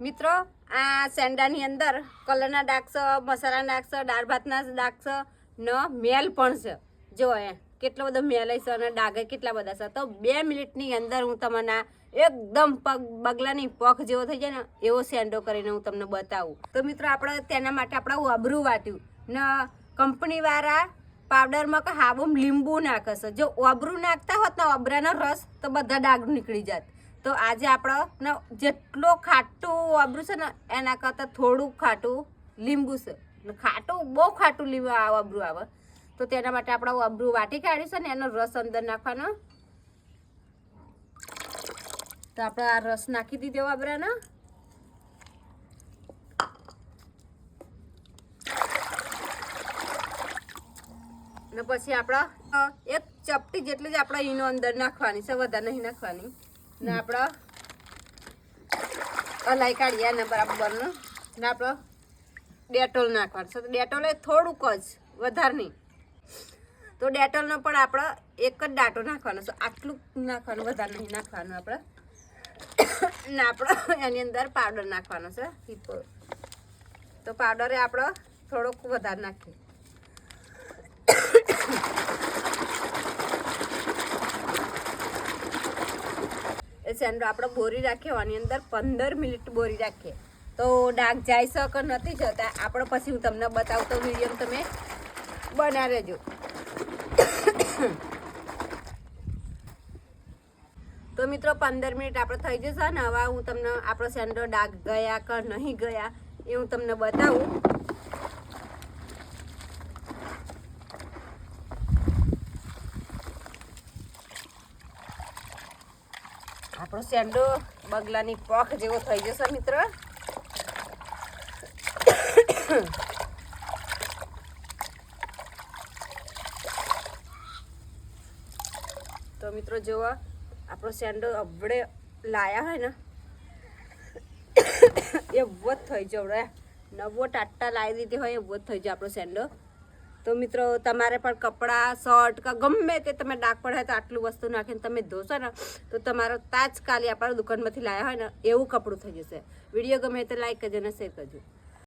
મિત્રો, આ સેન્ડાની અંદર કલરના ડાઘ છે મસાલાના ડાઘ છે દાળ ભાતના ડાઘ છે ન મેલ પણ છે. જો એ કેટલો બધો મેલ છે અને ડાઘે કેટલા બધા છે. તો બે મિનિટની અંદર હું તમને એકદમ પગ બગલાની પગ જેવો થઈ જાય ને, એવો સેન્ડો કરીને હું તમને બતાવું. તો મિત્રો, આપણે તેના માટે આપણે અબરું વાટ્યું. ને, કંપનીવાળા પાવડરમાં કે હાબુમ લીંબુ નાખે છે. જો ઓબરું નાખતા હોત ને ઓબરાનો રસ તો બધા ડાઘ નીકળી જાત. તો આજે આપણો ને જેટલો ખાટું આબરું છે ને, એના કરતાં થોડું ખાટું લીંબુ છે. ખાટું, બહુ ખાટું લીંબુ આ ઓબરું આવે. તો તેના માટે આપણે આબરું વાટી કાઢ્યું છે ને એનો રસ અંદર નાખવાનો. તો આપણે આ રસ નાખી દીધો આબરાનો. ને પછી આપણે એક ચપટી જેટલી જ આપણે ઈનો અંદર નાખવાની છે, વધારે નહીં નાખવાની. ને આપણો અલાઈ કાઢીએ ને બરાબરનું. ને આપણો ડેટોલ નાખવાનું. છે તો ડેટોલ એ થોડુંક જ, વધારે નહીં. તો ડેટોલનો પણ આપણે એક જ ડાટો નાખવાનો. છે આટલું નાખવાનું, વધારે નહીં નાખવાનું આપણે ને આપણે એની અંદર પાવડર નાખવાનો છે. હિપ્પો. તો પાવડર એ આપણે થોડોક વધારે નાખીએ એ સેન્ડો આપણે બોરી રાખ્યો આની અંદર પંદર મિનિટ બોરી રાખીએ. તો ડાઘ જાય છે નથી જતા, આપણે પછી હું તમને બતાવું તો વીડિયો તમે બના રહેજો તો મિત્રો પંદર મિનિટ આપણે થઈ જશે ને, હવે હું તમને આપણો સેન્ડો ડાઘ ગયા કે નહીં ગયા એ હું તમને બતાવું. આપણો સેન્ડો બગલાની પખ જેવો થઈ જશે, મિત્ર. તો મિત્રો, જુઓ, આપણો સેન્ડો અવડે લાયા હોય ને એવો જ થઈ જવડે નવો ટાટા લાવી દીધી હોય એવો જ થઈ જાય આપણો સેન્ડો. તો મિત્રો, તમારે પણ કપડાં, શર્ટ કે, ગમે તે તમે ડાક પડે તો આટલું વસ્તુ નાખીને તમે ધોશો ને, તો તમારો તાજકાલી આપણા દુકાનમાંથી લાવ્યા હોય ને, એવું કપડું થઈ જશે. વીડિયો ગમે તો લાઈક કરજો અને શેર કરજો.